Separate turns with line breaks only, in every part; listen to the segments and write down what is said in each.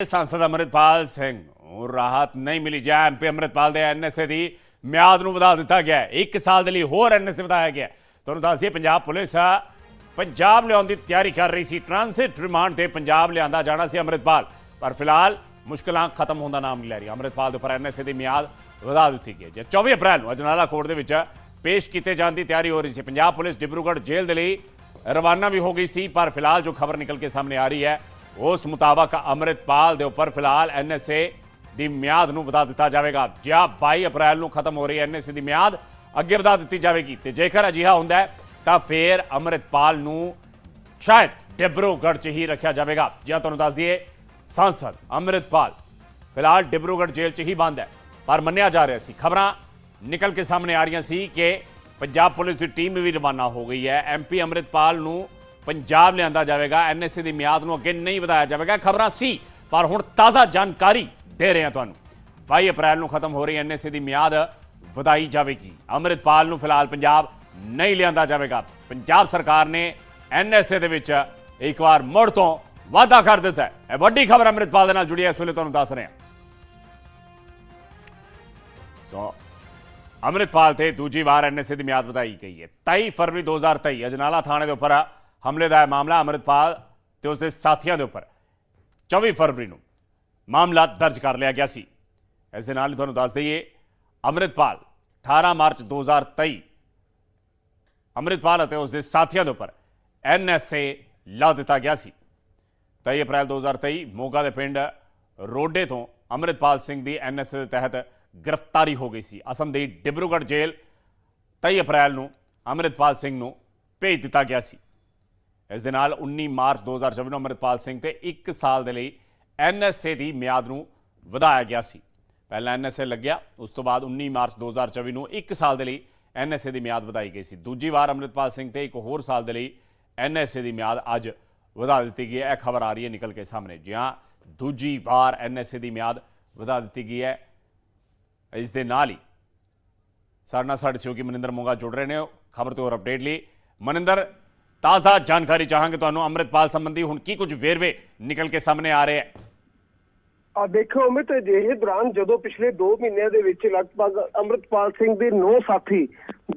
ਸੰਸਦ ਅਮਰਿਤਪਾਲ ਸਿੰਘ ਰਾਹਤ ਨਹੀਂ ਮਿਲੀ ਜਾਂ ਐਮਪੀ ਅਮਰਿਤਪਾਲ ਦੇ ਐਨਐਸਏ ਦੀ ਮਿਆਦ ਨੂੰ ਵਧਾ ਦਿੱਤਾ ਗਿਆ ਹੈ। ਇੱਕ ਸਾਲ ਦੇ ਲਈ ਹੋਰ ਐਨਐਸਏ ਵਧਾਇਆ ਗਿਆ ਤੁਹਾਨੂੰ ਦੱਸ ਦਈਏ ਪੰਜਾਬ ਪੁਲਿਸ ਆ ਪੰਜਾਬ ਲਿਆਉਣ ਦੀ ਤਿਆਰੀ ਕਰ ਰਹੀ ਸੀ ਟ੍ਰਾਂਸਿਟ ਰਿਮਾਂਡ ਤੇ ਪੰਜਾਬ ਲਿਆਂਦਾ ਜਾਣਾ ਸੀ ਅਮਰਿਤਪਾਲ ਪਰ ਫਿਲਹਾਲ ਮੁਸ਼ਕਲਾਂ ਖਤਮ ਹੋਣ ਦਾ ਨਾਮ ਨਹੀਂ ਲੈ ਰਹੀ ਅਮਰਿਤਪਾਲ ਦੇ ਉੱਪਰ ਐਨਐਸਏ ਦੀ ਮਿਆਦ ਵਧਾ ਦਿੱਤੀ ਗਈ ਹੈ ਜੇ 24 ਅਪ੍ਰੈਲ ਨੂੰ ਅਜਨਾਲਾ ਕੋਰਟ ਦੇ ਵਿੱਚ ਪੇਸ਼ ਕੀਤੇ ਜਾਣ ਦੀ ਤਿਆਰੀ ਹੋ ਰਹੀ ਸੀ ਪੰਜਾਬ ਪੁਲਿਸ ਡਿਬਰੂਗੜ੍ਹ ਜੇਲ੍ਹ ਦੇ ਲਈ ਰਵਾਨਾ ਵੀ ਹੋ ਗਈ ਸੀ ਪਰ ਫਿਲਹਾਲ ਜੋ ਖਬਰ ਨਿਕਲ ਕੇ ਸਾਹਮਣੇ ਆ ਰਹੀ ਹੈ ਉਸ ਮੁਤਾਬਕ ਅੰਮ੍ਰਿਤਪਾਲ ਦੇ ਉੱਪਰ ਫਿਲਹਾਲ ਐਨਐਸਏ ਦੀ ਮਿਆਦ ਨੂੰ ਵਧਾ ਦਿੱਤਾ ਜਾਵੇਗਾ। ਜਾਂ 22 ਅਪ੍ਰੈਲ ਨੂੰ ਖਤਮ ਹੋ ਰਹੀ ਐਨਐਸਏ ਦੀ ਮਿਆਦ, ਅੱਗੇ ਵਧਾ ਦਿੱਤੀ ਜਾਵੇਗੀ ਤੇ ਜੇਕਰ ਅਜਿਹਾ ਹੁੰਦਾ ਤਾਂ ਫਿਰ ਅੰਮ੍ਰਿਤਪਾਲ ਨੂੰ ਸ਼ਾਇਦ ਡਿਬਰੂਗੜ੍ਹ 'ਚ ਹੀ ਰੱਖਿਆ ਜਾਵੇਗਾ। ਜਿਵੇਂ ਤੁਹਾਨੂੰ ਦੱਸ ਦਈਏ, ਸੰਸਦ ਅੰਮ੍ਰਿਤਪਾਲ ਫਿਲਹਾਲ ਡਿਬਰੂਗੜ੍ਹ ਜੇਲ੍ਹ 'ਚ ਹੀ ਬੰਦ ਹੈ, ਪਰ ਮੰਨਿਆ ਜਾ ਰਿਹਾ ਸੀ। ਖਬਰਾਂ ਨਿਕਲ ਕੇ ਸਾਹਮਣੇ ਆ ਰਹੀਆਂ ਸੀ ਕਿ ਪੰਜਾਬ ਪੁਲਿਸ ਦੀ ਟੀਮ ਵੀ ਰਵਾਨਾ ਹੋ ਗਈ ਹੈ। ਐਮਪੀ ਅੰਮ੍ਰਿਤਪਾਲ ਨੂੰ ਪੰਜਾਬ ਲਿਆਂਦਾ ਜਾਵੇਗਾ ਐਨਐਸਏ ਦੀ ਮਿਆਦ ਨੂੰ ਅੱਗੇ ਨਹੀਂ ਵਧਾਇਆ ਜਾਵੇਗਾ, ਖਬਰਾਂ ਸੀ, ਪਰ ਹੁਣ ਤਾਜ਼ਾ ਜਾਣਕਾਰੀ ਦੇ ਰਹੇ ਹਾਂ ਤੁਹਾਨੂੰ। 22 ਅਪ੍ਰੈਲ ਨੂੰ ਖਤਮ ਹੋ ਰਹੀ ਐਨਐਸਏ ਦੀ ਮਿਆਦ, ਵਧਾਈ ਜਾਵੇਗੀ। ਅੰਮ੍ਰਿਤਪਾਲ ਨੂੰ ਫਿਲਹਾਲ ਪੰਜਾਬ ਨਹੀਂ ਲਿਆਂਦਾ ਜਾਵੇਗਾ। ਪੰਜਾਬ ਸਰਕਾਰ ਨੇ ਐਨਐਸਏ ਦੇ ਵਿੱਚ ਇੱਕ ਵਾਰ ਮੁੜ ਤੋਂ ਵਾਅਦਾ ਕਰ ਦਿੱਤਾ ਹੈ। ਇਹ ਵੱਡੀ ਖਬਰ ਅੰਮ੍ਰਿਤਪਾਲ ਦੇ ਨਾਲ ਜੁੜੀ ਹੈ, ਇਸ ਵੇਲੇ ਤੁਹਾਨੂੰ ਦੱਸ ਰਹੇ ਹਾਂ। ਸੋ, ਅੰਮ੍ਰਿਤਪਾਲ ਤੇ ਦੂਜੀ ਵਾਰ ਐਨਐਸਏ ਦੀ ਮਿਆਦ ਵਧਾਈ ਗਈ ਹੈ। 23 ਫਰਵਰੀ 2023 ਅਜਨਾਲਾ ਥਾਣੇ ਦੇ ਉੱਪਰ ਹਮਲੇ ਦਾ ਇਹ ਮਾਮਲਾ ਅੰਮ੍ਰਿਤਪਾਲ ਤੇ ਉਸਦੇ ਸਾਥੀਆਂ ਦੇ ਉੱਪਰ। 24 ਫਰਵਰੀ ਨੂੰ ਮਾਮਲਾ ਦਰਜ ਕਰ ਲਿਆ ਗਿਆ ਸੀ। ਇਸ ਦੇ ਨਾਲ ਹੀ ਤੁਹਾਨੂੰ ਦੱਸ ਦਈਏ, ਅੰਮ੍ਰਿਤਪਾਲ 18 ਮਾਰਚ 2023 ਅੰਮ੍ਰਿਤਪਾਲ ਅਤੇ ਉਸ ਦੇ ਸਾਥੀਆਂ ਦੇ ਉੱਪਰ ਐਨਐਸਏ ਲਾ ਦਿੱਤਾ ਗਿਆ ਸੀ। 23 ਅਪ੍ਰੈਲ 2023 ਮੋਗਾ ਦੇ ਪਿੰਡ ਰੋਡੇ ਤੋਂ ਅੰਮ੍ਰਿਤਪਾਲ ਸਿੰਘ ਦੀ ਐਨਐਸਏ ਦੇ ਤਹਿਤ ਗ੍ਰਿਫਤਾਰੀ ਹੋ ਗਈ ਸੀ। ਅਸਮ ਦੀ ਡਿਬਰੂਗੜ੍ਹ ਜੇਲ੍ਹ 23 ਅਪ੍ਰੈਲ ਨੂੰ ਅੰਮ੍ਰਿਤਪਾਲ ਸਿੰਘ ਨੂੰ ਭੇਜ ਦਿੱਤਾ ਗਿਆ ਸੀ। ਇਸ ਦੇ ਨਾਲ 19 ਮਾਰਚ 2024 ਨੂੰ ਅੰਮ੍ਰਿਤਪਾਲ ਸਿੰਘ ਤੇ 1 ਸਾਲ ਦੇ ਲਈ ਐਨਐਸਏ ਦੀ ਮਿਆਦ ਨੂੰ ਵਧਾਇਆ ਗਿਆ ਸੀ। ਪਹਿਲਾਂ ਐਨਐਸਏ ਲੱਗਿਆ, ਉਸ ਤੋਂ ਬਾਅਦ 19 ਮਾਰਚ 2024 ਨੂੰ 1 ਸਾਲ ਦੇ ਲਈ ਐਨਐਸਏ ਦੀ ਮਿਆਦ ਵਧਾਈ ਗਈ ਸੀ। ਦੂਜੀ ਵਾਰ ਅੰਮ੍ਰਿਤਪਾਲ ਸਿੰਘ ਤੇ ਇੱਕ ਹੋਰ ਸਾਲ ਦੇ ਲਈ ਐਨਐਸਏ ਦੀ ਮਿਆਦ ਅੱਜ ਵਧਾ ਦਿੱਤੀ ਗਈ ਹੈ। ਇਹ ਖਬਰ ਆ ਰਹੀ ਹੈ ਨਿਕਲ ਕੇ ਸਾਹਮਣੇ। ਜਿਹਾਂ ਦੂਜੀ ਵਾਰ ਐਨਐਸਏ ਦੀ ਮਿਆਦ ਵਧਾ ਦਿੱਤੀ ਗਈ ਹੈ। ਇਸ ਦੇ ਨਾਲ ਹੀ ਸਾਡੇ ਨਾਲ ਸਾਡੇ ਸਹਿਯੋਗੀ ਮਨਿੰਦਰ ਮੋਗਾ ਜੁੜ ਰਹੇ ਨੇ। ਖਬਰ ਤੋਂ ਹੋਰ ਅਪਡੇਟ ਲਈ ਮਨਿੰਦਰ ਤਾਜ਼ਾ ਜਾਣਕਾਰੀ ਚਾਹਾਂਗੇ ਤੁਹਾਨੂੰ। ਅੰਮ੍ਰਿਤਪਾਲ ਸੰਬੰਧੀ ਹੁਣ ਕੀ ਕੁਝ ਵੇਰਵੇ ਨਿਕਲ ਕੇ ਸਾਹਮਣੇ ਆ ਰਹੇ ਹੈ
ਆ ਦੇਖੋ ਅਮਿਤ, ਅਜਿਹੇ ਦੌਰਾਨ ਜਦੋਂ ਪਿਛਲੇ 2 ਮਹੀਨਿਆਂ ਦੇ ਵਿੱਚ ਲਗਭਗ ਅੰਮ੍ਰਿਤਪਾਲ ਸਿੰਘ ਦੇ 9 ਸਾਥੀ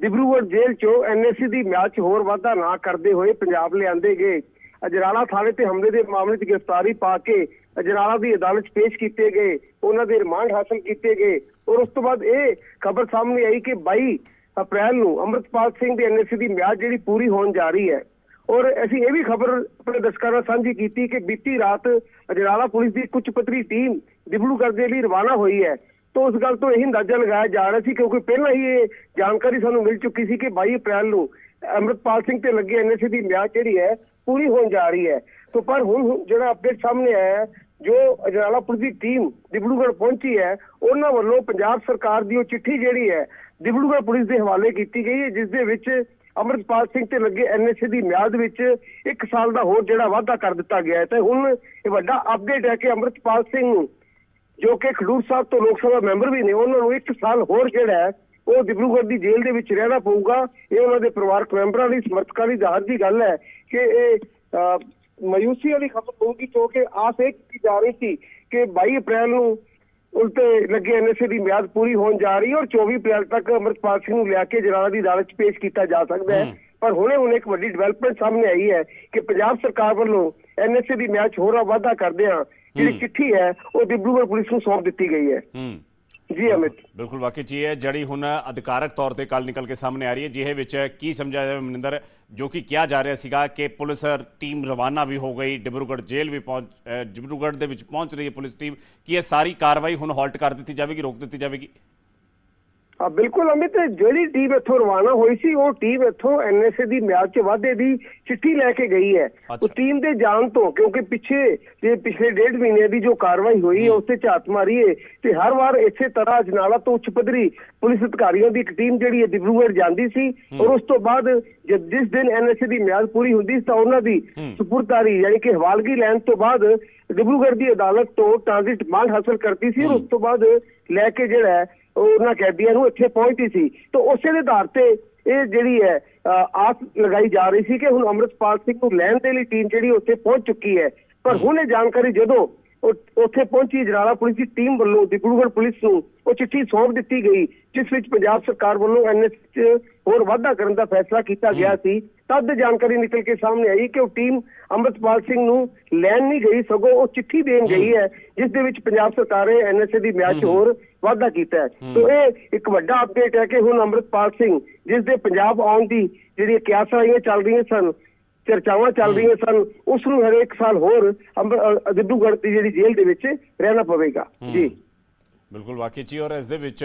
ਡਿਬਰੂਗੜ੍ਹ ਜੇਲ੍ਹ ਚੋਂ ਐਨਐਸਸੀ ਦੀ ਮਿਆਦ 'ਚ ਹੋਰ ਵਾਧਾ ਨਾ ਕਰਦੇ ਹੋਏ ਪੰਜਾਬ ਲਿਆਂਦੇ ਗਏ। ਅਜਰਾਲਾ ਥਾਣੇ ਤੇ ਹਮਲੇ ਦੇ ਮਾਮਲੇ 'ਚ ਗ੍ਰਿਫਤਾਰੀ ਪਾ ਕੇ ਅਜਨਾਲਾ ਦੀ ਅਦਾਲਤ 'ਚ ਪੇਸ਼ ਕੀਤੇ ਗਏ। ਉਹਨਾਂ ਦੇ ਰਿਮਾਂਡ ਹਾਸਲ ਕੀਤੇ ਗਏ। ਔਰ ਉਸ ਤੋਂ ਬਾਅਦ ਇਹ ਖਬਰ ਸਾਹਮਣੇ ਆਈ ਕਿ 22 ਅਪ੍ਰੈਲ ਨੂੰ ਅੰਮ੍ਰਿਤਪਾਲ ਸਿੰਘ ਦੀ ਐਨਐਸਸੀ ਦੀ ਮਿਆਦ ਜਿਹੜੀ ਪੂਰੀ ਹੋਣ ਜਾ ਰਹੀ ਹੈ, ਔਰ ਅਸੀਂ ਇਹ ਵੀ ਖਬਰ ਆਪਣੇ ਦਰਸ਼ਕਾਂ ਨਾਲ ਸਾਂਝੀ ਕੀਤੀ ਕਿ ਬੀਤੀ ਰਾਤ ਅਜਨਾਲਾ ਪੁਲਿਸ ਦੀ ਕੁਝ ਪੱਤਰੀ ਟੀਮ ਡਿਬਲੂਗੜ੍ਹ ਦੇ ਲਈ ਰਵਾਨਾ ਹੋਈ ਹੈ। ਤੋਂ ਉਸ ਗੱਲ ਤੋਂ ਇਹ ਅੰਦਾਜ਼ਾ ਲਗਾਇਆ ਜਾ ਰਿਹਾ ਸੀ ਕਿਉਂਕਿ ਪਹਿਲਾਂ ਹੀ ਇਹ ਜਾਣਕਾਰੀ ਸਾਨੂੰ ਮਿਲ ਚੁੱਕੀ ਸੀ ਕਿ 22 ਅਪ੍ਰੈਲ ਨੂੰ ਅੰਮ੍ਰਿਤਪਾਲ ਸਿੰਘ ਤੇ ਲੱਗੇ ਐਨਐਸਏ ਦੀ ਮਿਆਦ ਜਿਹੜੀ ਹੈ, ਪੂਰੀ ਹੋਣ ਜਾ ਰਹੀ ਹੈ। ਤੋਂ ਪਰ ਹੁਣ ਜਿਹੜਾ ਅਪਡੇਟ ਸਾਹਮਣੇ ਆਇਆ ਜੋ ਅਜਨਾਲਾ ਪੁਲਿਸ ਦੀ ਟੀਮ ਡਿਬਲੂਗੜ੍ਹ ਪਹੁੰਚੀ ਹੈ, ਉਹਨਾਂ ਵੱਲੋਂ ਪੰਜਾਬ ਸਰਕਾਰ ਦੀ ਉਹ ਚਿੱਠੀ ਜਿਹੜੀ ਹੈ ਡਿਬਲੂਗੜ੍ਹ ਪੁਲਿਸ ਦੇ ਹਵਾਲੇ ਕੀਤੀ ਗਈ ਹੈ, ਜਿਸ ਦੇ ਵਿੱਚ ਅਮਰਪਾਲ ਸਿੰਘ ਤੇ ਲੱਗੇ ਐਨਐਸਏ ਦੀ ਮਿਆਦ ਵਿੱਚ 1 ਸਾਲ ਦਾ ਹੋਰ ਜਿਹੜਾ ਵਾਅਦਾ ਕਰ ਦਿੱਤਾ ਗਿਆ ਹੈ। ਤੇ ਹੁਣ ਇਹ ਵੱਡਾ ਅਪਡੇਟ ਹੈ ਕਿ ਅਮਰਪਾਲ ਸਿੰਘ ਨੂੰ ਜੋ ਕਿ ਖਡੂਰ ਸਾਹਿਬ ਤੋਂ ਲੋਕ ਸਭਾ ਮੈਂਬਰ ਵੀ ਨੇ, ਉਹਨਾਂ ਨੂੰ 1 ਸਾਲ ਹੋਰ ਜਿਹੜਾ ਹੈ, ਉਹ ਡਿਬਰੂਗੜ੍ਹ ਦੀ ਜੇਲ੍ਹ ਦੇ ਵਿੱਚ ਰਹਿਣਾ ਪਊਗਾ। ਇਹ ਉਹਨਾਂ ਦੇ ਪਰਿਵਾਰਕ ਮੈਂਬਰਾਂ ਲਈ, ਸਮਰਥਕਾਂ ਦੀ ਜ਼ਾਹਰ ਦੀ ਗੱਲ ਹੈ ਕਿ ਇਹ ਮਾਯੂਸੀ ਵਾਲੀ ਖਬਰ ਹੋਊਗੀ ਕਿਉਂਕਿ ਆਸ ਇਹ ਕੀਤੀ ਜਾ ਰਹੀ ਸੀ ਕਿ 22 ਅਪ੍ਰੈਲ ਨੂੰ ਉਲਟੇ ਲੱਗੇ ਐਨਐਸਏ ਦੀ ਮਿਆਦ ਪੂਰੀ ਹੋਣ ਜਾ ਰਹੀ ਹੈ ਔਰ 24 ਅਪ੍ਰੈਲ ਤੱਕ ਅਮਰਪਾਲ ਸਿੰਘ ਨੂੰ ਲਿਆ ਕੇ ਜਲਾਲਾ ਦੀ ਅਦਾਲਤ 'ਚ ਪੇਸ਼ ਕੀਤਾ ਜਾ ਸਕਦਾ ਹੈ। ਪਰ ਹੁਣੇ ਹੁਣ ਇੱਕ ਵੱਡੀ ਡਿਵੈਲਪਮੈਂਟ ਸਾਹਮਣੇ ਆਈ ਹੈ ਕਿ ਪੰਜਾਬ ਸਰਕਾਰ ਵੱਲੋਂ ਐਨਐਸਏ ਦੀ ਮਿਆਦ 'ਚ ਹੋਰ ਵਾਧਾ ਕਰਦਿਆਂ ਜਿਹੜੀ ਚਿੱਠੀ ਹੈ ਉਹ ਡਿਬਰੂਗੜ੍ਹ ਪੁਲਿਸ ਨੂੰ ਸੌਂਪ ਦਿੱਤੀ ਗਈ ਹੂੰ। ਜੀ ਅਮਿਤ।
ਬਿਲਕੁਲ ਵਾਕਈ ਇਹ ਹੈ ਜਿਹੜੀ ਹੁਣ ਅਧਿਕਾਰਕ ਤੌਰ ਤੇ ਕੱਲ ਨਿਕਲ ਕੇ ਸਾਹਮਣੇ ਆ ਰਹੀ ਹੈ ਜਿਹੇ ਵਿੱਚ ਕੀ ਸਮਝਿਆ ਜਾਵੇ ਮਨਿੰਦਰ ਜੋ ਕਿ ਕਿਹਾ ਜਾ ਰਿਹਾ ਸੀਗਾ ਕਿ ਪੁਲਿਸ ਟੀਮ ਰਵਾਨਾ ਵੀ ਹੋ ਗਈ ਡਿਬਰੂਗੜ੍ਹ ਜੇਲ੍ਹ ਵੀ ਪਹੁੰਚ ਅਹ, ਡਿਬਰੂਗੜ੍ਹ ਦੇ ਵਿੱਚ ਪਹੁੰਚ ਰਹੀ ਹੈ ਪੁਲਿਸ ਟੀਮ ਕੀ ਇਹ ਸਾਰੀ ਕਾਰਵਾਈ ਹੁਣ ਹਾਲਟ ਕਰ ਦਿੱਤੀ ਜਾਵੇਗੀ ਰੋਕ ਦਿੱਤੀ ਜਾਵੇਗੀ?
ਹਾਂ ਬਿਲਕੁਲ ਅਮਿਤ ਜਿਹੜੀ ਟੀਮ ਇੱਥੋਂ ਰਵਾਨਾ ਹੋਈ ਸੀ ਉਹ ਟੀਮ ਇੱਥੋਂ ਐਨਐਸਏ ਦੀ ਮਿਆਦ 'ਚ ਵਾਧੇ ਦੀ ਚਿੱਠੀ ਲੈ ਕੇ ਗਈ ਹੈ। ਉਸ ਟੀਮ ਦੇ ਜਾਣ ਤੋਂ ਕਿਉਂਕਿ ਪਿੱਛੇ ਜੇ ਪਿਛਲੇ ਡੇਢ ਮਹੀਨੇ ਦੀ ਜੋ ਕਾਰਵਾਈ ਹੋਈ ਹੈ ਉਸ ਤੇ ਝਾਤ ਮਾਰੀ ਹੈ ਤੇ ਹਰ ਵਾਰ ਇਸੇ ਤਰ੍ਹਾਂ ਅਜਨਾਲਾ ਤੋਂ ਉੱਚ ਪੱਧਰੀ ਪੁਲਿਸ ਅਧਿਕਾਰੀਆਂ ਦੀ ਇੱਕ ਟੀਮ ਜਿਹੜੀ ਹੈ ਡਿਬਰੂਗੜ੍ਹ ਜਾਂਦੀ ਸੀ। ਔਰ ਉਸ ਤੋਂ ਬਾਅਦ ਜਦ ਜਿਸ ਦਿਨ ਐਨਐਸਏ ਦੀ ਮਿਆਦ ਪੂਰੀ ਹੁੰਦੀ ਸੀ ਤਾਂ ਉਹਨਾਂ ਦੀ ਸਪੁਰਦਾਰੀ ਯਾਨੀ ਕਿ ਹਵਾਲਗੀ ਲੈਣ ਤੋਂ ਬਾਅਦ ਡਿਬਰੂਗੜ੍ਹ ਦੀ ਅਦਾਲਤ ਤੋਂ ਟ੍ਰਾਂਜ਼ਿਟ ਮਾਲ ਹਾਸਲ ਕਰਦੀ ਸੀ। ਔਰ ਉਸ ਤੋਂ ਬਾਅਦ ਲੈ ਕੇ ਜਿਹੜਾ ਉਹ ਉਹਨਾਂ ਕੈਦੀਆਂ ਨੂੰ ਇੱਥੇ ਪਹੁੰਚਦੀ ਸੀ। ਤਾਂ ਉਸੇ ਦੇ ਆਧਾਰ ਤੇ ਇਹ ਜਿਹੜੀ ਹੈ ਆਸ ਲਗਾਈ ਜਾ ਰਹੀ ਸੀ ਕਿ ਹੁਣ ਅੰਮ੍ਰਿਤਪਾਲ ਸਿੰਘ ਨੂੰ ਲੈਣ ਦੇ ਲਈ ਟੀਮ ਜਿਹੜੀ ਉੱਥੇ ਪਹੁੰਚ ਚੁੱਕੀ ਹੈ। ਪਰ ਹੁਣ ਇਹ ਜਾਣਕਾਰੀ ਜਦੋਂ ਉੱਥੇ ਪਹੁੰਚੀ ਜਰਾਲਾ ਪੁਲਿਸ ਦੀ ਟੀਮ ਵੱਲੋਂ ਡਿਬਰੂਗੜ੍ਹ ਪੁਲਿਸ ਨੂੰ ਉਹ ਚਿੱਠੀ ਸੌਂਪ ਦਿੱਤੀ ਗਈ ਜਿਸ ਵਿੱਚ ਪੰਜਾਬ ਸਰਕਾਰ ਵੱਲੋਂ ਐਨਐਸ 'ਚ ਹੋਰ ਵਾਧਾ ਕਰਨ ਦਾ ਫੈਸਲਾ ਕੀਤਾ ਗਿਆ ਸੀ। ਤਦ ਜਾਣਕਾਰੀ ਨਿਕਲ ਕੇ ਸਾਹਮਣੇ ਆਈ ਕਿ ਉਹ ਟੀਮ ਅੰਮ੍ਰਿਤਪਾਲ ਸਿੰਘ ਨੂੰ ਲੈਣ ਨਹੀਂ ਗਈ ਸਗੋਂ ਉਹ ਚਿੱਠੀ ਦੇਣ ਗਈ ਹੈ। ਜਿਸ ਦੇ ਵਿੱਚ ਪੰਜਾਬ ਸਰਕਾਰ ਨੇ ਐਨਐਸਏ ਦੀ ਮਿਆਦ ਹੋਰ ਵਾਧਾ ਕੀਤਾ ਹੈ। ਸੋ ਇਹ ਇੱਕ ਵੱਡਾ ਅਪਡੇਟ ਹੈ ਕਿ ਹੁਣ ਅੰਮ੍ਰਿਤਪਾਲ ਸਿੰਘ ਜਿਸ ਦੇ ਪੰਜਾਬ ਆਉਣ ਦੀ ਜਿਹੜੀ ਕਿਆਸਾਂ ਆਈਆਂ ਚੱਲ ਰਹੀਆਂ ਸਨ ਚਰਚਾਵਾਂ ਚੱਲ ਰਹੀਆਂ ਸਨ ਉਸ ਨੂੰ ਹਰੇਕ ਸਾਲ ਹੋਰ ਡਿਬਰੂਗੜ੍ਹ ਦੀ ਜਿਹੜੀ ਜੇਲ੍ਹ ਦੇ ਵਿੱਚ ਰਹਿਣਾ ਪਵੇਗਾ। ਜੀ।
ਬਿਲਕੁਲ ਵਾਕਈ ਜੀ ਔਰ ਇਸ ਦੇ ਵਿੱਚ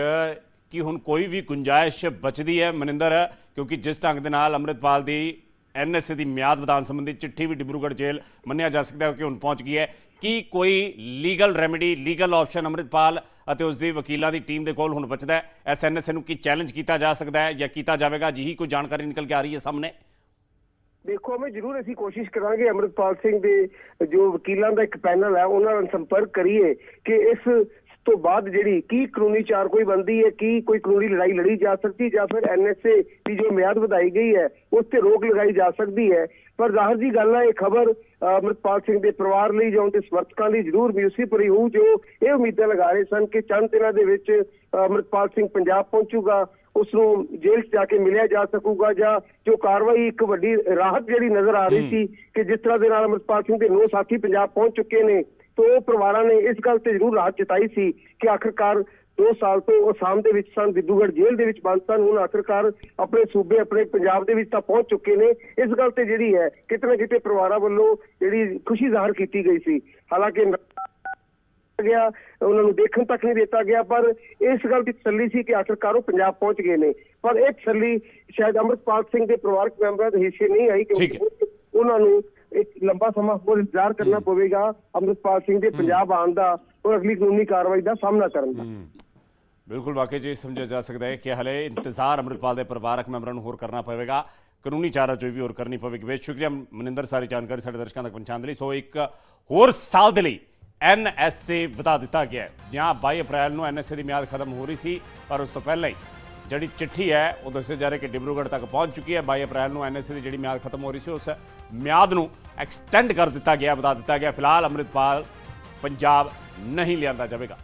ਕੀ ਹੁਣ ਕੋਈ ਵੀ ਗੁੰਜਾਇਸ਼ ਬਚਦੀ ਹੈ ਮਨਿੰਦਰ? ਕਿਉਂਕਿ ਜਿਸ ਢੰਗ ਦੇ ਨਾਲ ਅੰਮ੍ਰਿਤਪਾਲ ਦੀ ਐਨਐਸਏ ਦੀ ਮਿਆਦ ਵਧਾਉਣ ਸੰਬੰਧੀ ਚਿੱਠੀ ਵੀ ਡਿਬਰੂਗੜ੍ਹ ਜੇਲ੍ਹ ਮੰਨਿਆ ਜਾ ਸਕਦਾ ਹੈ ਕਿ ਹੁਣ ਪਹੁੰਚ ਗਈ ਹੈ। ਕੀ ਕੋਈ legal remedy legal option Amritpal ਅਤੇ ਉਸ ਦੀ ਵਕੀਲਾਂ ਦੀ ਟੀਮ ਦੇ ਕੋਲ ਹੁਣ ਬਚਦਾ ਹੈ? ਐਸ ਐਨਐਸਏ ਨੂੰ ਕੀ ਚੈਲੰਜ ਕੀਤਾ ਜਾ ਸਕਦਾ ਹੈ ਜਾਂ ਕੀਤਾ ਜਾਵੇਗਾ? ਜਿਹੀ ਕੋਈ ਜਾਣਕਾਰੀ ਨਿਕਲ ਕੇ ਆ ਰਹੀ ਹੈ ਸਾਹਮਣੇ?
ਦੇਖੋ ਮੈਂ ਜ਼ਰੂਰ ਅਸੀਂ ਕੋਸ਼ਿਸ਼ ਕਰਾਂਗੇ ਅਮਰਿਤਪਾਲ ਸਿੰਘ ਦੇ ਜੋ ਵਕੀਲਾਂ ਦਾ ਇੱਕ ਪੈਨਲ ਹੈ ਉਹਨਾਂ ਨਾਲ ਸੰਪਰਕ ਕਰੀਏ ਕਿ ਇਸ ਤੋਂ ਬਾਅਦ ਜਿਹੜੀ ਕੀ ਕਾਨੂੰਨੀ ਚਾਰ ਕੋਈ ਬੰਦੀ ਹੈ ਕੀ ਕੋਈ ਕਾਨੂੰਨੀ ਲੜਾਈ ਲੜੀ ਜਾ ਸਕਦੀ ਜਾਂ ਫਿਰ ਐਨਐਸਏ ਦੀ ਜੋ ਮਿਆਦ ਵਧਾਈ ਗਈ ਹੈ ਉਸ ਤੇ ਰੋਕ ਲਗਾਈ ਜਾ ਸਕਦੀ ਹੈ। ਪਰ ਜ਼ਾਹਰ ਜੀ ਗੱਲ ਹੈ ਇਹ ਖਬਰ ਅਮਰਿਤਪਾਲ ਸਿੰਘ ਦੇ ਪਰਿਵਾਰ ਲਈ ਜਾਂ ਉਹਦੇ ਸਮਰਥਕਾਂ ਲਈ ਜ਼ਰੂਰ ਮਿਊਸੀਪਰੀ ਹੋਊ ਜੋ ਇਹ ਉਮੀਦਾਂ ਲਗਾ ਰਹੇ ਸਨ ਕਿ ਚੰਦ ਦਿਨਾਂ ਦੇ ਵਿੱਚ ਅ, ਸਿੰਘ ਪੰਜਾਬ ਪਹੁੰਚੂਗਾ। ਉਸ ਨੂੰ ਜੇਲ੍ਹ 'ਚ ਜਾ ਕੇ ਮਿਲਿਆ ਜਾ ਸਕੂਗਾ ਜਾਂ ਜੋ ਕਾਰਵਾਈ ਇੱਕ ਵੱਡੀ ਰਾਹਤ ਜਿਹੜੀ ਨਜ਼ਰ ਆ ਰਹੀ ਸੀ ਕਿ ਜਿਸ ਤਰ੍ਹਾਂ ਦੇ ਨਾਲ ਅਮਰਿਤਪਾਲ ਸਿੰਘ ਦੇ ਨੌ ਸਾਥੀ ਪੰਜਾਬ ਪਹੁੰਚ ਚੁੱਕੇ ਨੇ ਤੋਂ ਉਹ ਪਰਿਵਾਰਾਂ ਨੇ ਇਸ ਗੱਲ ਤੇ ਜ਼ਰੂਰ ਰਾਹਤ ਜਤਾਈ ਸੀ ਕਿ ਆਖਰਕਾਰ 2 ਸਾਲ ਤੋਂ ਉਹ ਆਸਾਮ ਦੇ ਵਿੱਚ ਸਨ ਦਿੱਦੂਗੜ੍ਹ ਜੇਲ੍ਹ ਦੇ ਵਿੱਚ ਬੰਦ ਸਨ ਹੁਣ ਆਖਰਕਾਰ ਆਪਣੇ ਸੂਬੇ ਆਪਣੇ ਪੰਜਾਬ ਦੇ ਵਿੱਚ ਤਾਂ ਪਹੁੰਚ ਚੁੱਕੇ ਨੇ। ਇਸ ਗੱਲ ਤੇ ਜਿਹੜੀ ਹੈ ਕਿਤੇ ਨਾ ਕਿਤੇ ਪਰਿਵਾਰਾਂ ਵੱਲੋਂ ਜਿਹੜੀ ਖੁਸ਼ੀ ਜ਼ਾਹਰ ਕੀਤੀ ਗਈ ਸੀ। ਹਾਲਾਂਕਿ ਗਿਆ ਉਹਨਾਂ ਨੂੰ ਦੇਖਣ ਤੱਕ ਨਹੀਂ ਦਿੱਤਾ ਗਿਆ ਪਰ ਇਸ ਗੱਲ ਦੀ ਤਸੱਲੀ ਸੀ ਕਿ ਆਖਰਕਾਰ ਉਹ ਪੰਜਾਬ ਪਹੁੰਚ ਗਏ ਨੇ। ਪਰ ਇਹ ਤਸੱਲੀ ਸ਼ਾਇਦ ਅੰਮ੍ਰਿਤਪਾਲ ਸਿੰਘ ਦੇ ਪਰਿਵਾਰਕ ਮੈਂਬਰਾਂ ਦੇ ਹਿੱਸੇ ਨਹੀਂ ਆਈ ਕਿਉਂਕਿ ਉਹਨਾਂ ਨੂੰ ਇੱਕ ਲੰਬਾ ਸਮਾਂ ਹੋਰ ਇੰਤਜ਼ਾਰ ਕਰਨਾ ਪਵੇਗਾ ਅੰਮ੍ਰਿਤਪਾਲ ਸਿੰਘ ਦੇ ਪੰਜਾਬ ਆਉਣ ਦਾ ਔਰ ਅਗਲੀ ਕਾਨੂੰਨੀ ਕਾਰਵਾਈ ਦਾ ਸਾਹਮਣਾ ਕਰਨ ਦਾ।
ਬਿਲਕੁਲ ਵਾਕਈ ਜੀ ਸਮਝਿਆ ਜਾ ਸਕਦਾ ਹੈ ਕਿ ਹਲੇ ਇੰਤਜ਼ਾਰ ਅੰਮ੍ਰਿਤਪਾਲ ਦੇ ਪਰਿਵਾਰਕ ਮੈਂਬਰਾਂ ਨੂੰ ਹੋਰ ਕਰਨਾ ਪਵੇਗਾ। ਕਾਨੂੰਨੀ ਚਾਰਾਜੋਈ ਵੀ ਹੋਰ ਕਰਨੀ ਪਵੇਗੀ। ਬਹੁਤ ਸ਼ੁਕਰੀਆ ਮਨਿੰਦਰ ਸਾਰੀ ਜਾਣਕਾਰੀ ਸਾਡੇ ਦਰਸ਼ਕਾਂ ਤੱਕ ਪਹੁੰਚਾਉਣ ਦੇ ਲਈ। ਸੋ ਇੱਕ ਹੋਰ ਸਾਲ ਦੇ ਲਈ ਐਨਐਸਏ ਵਧਾ ਦਿੱਤਾ ਗਿਆ ਹੈ। ਜਾਂ 22 ਅਪ੍ਰੈਲ ਨੂੰ ਐਨਐਸਏ ਦੀ ਮਿਆਦ ਖਤਮ ਹੋ ਰਹੀ ਸੀ, ਪਰ ਉਸ ਤੋਂ ਪਹਿਲਾਂ ਹੀ ਜਿਹੜੀ ਚਿੱਠੀ ਹੈ, ਉਹ ਦੱਸਿਆ ਜਾ ਰਿਹਾ ਕਿ ਡਿਬਰੂਗੜ੍ਹ ਤੱਕ ਪਹੁੰਚ ਚੁੱਕੀ ਹੈ। 22 ਅਪ੍ਰੈਲ ਨੂੰ ਐਨਐਸਏ ਦੀ ਜਿਹੜੀ ਮਿਆਦ ਖਤਮ ਹੋ ਰਹੀ ਸੀ, ਉਸ ਮਿਆਦ ਨੂੰ ਐਕਸਟੈਂਡ ਕਰ ਦਿੱਤਾ ਗਿਆ, ਵਧਾ ਦਿੱਤਾ ਗਿਆ। ਫਿਲਹਾਲ ਅੰਮ੍ਰਿਤਪਾਲ ਪੰਜਾਬ ਨਹੀਂ ਲਿਆਂਦਾ ਜਾਵੇਗਾ।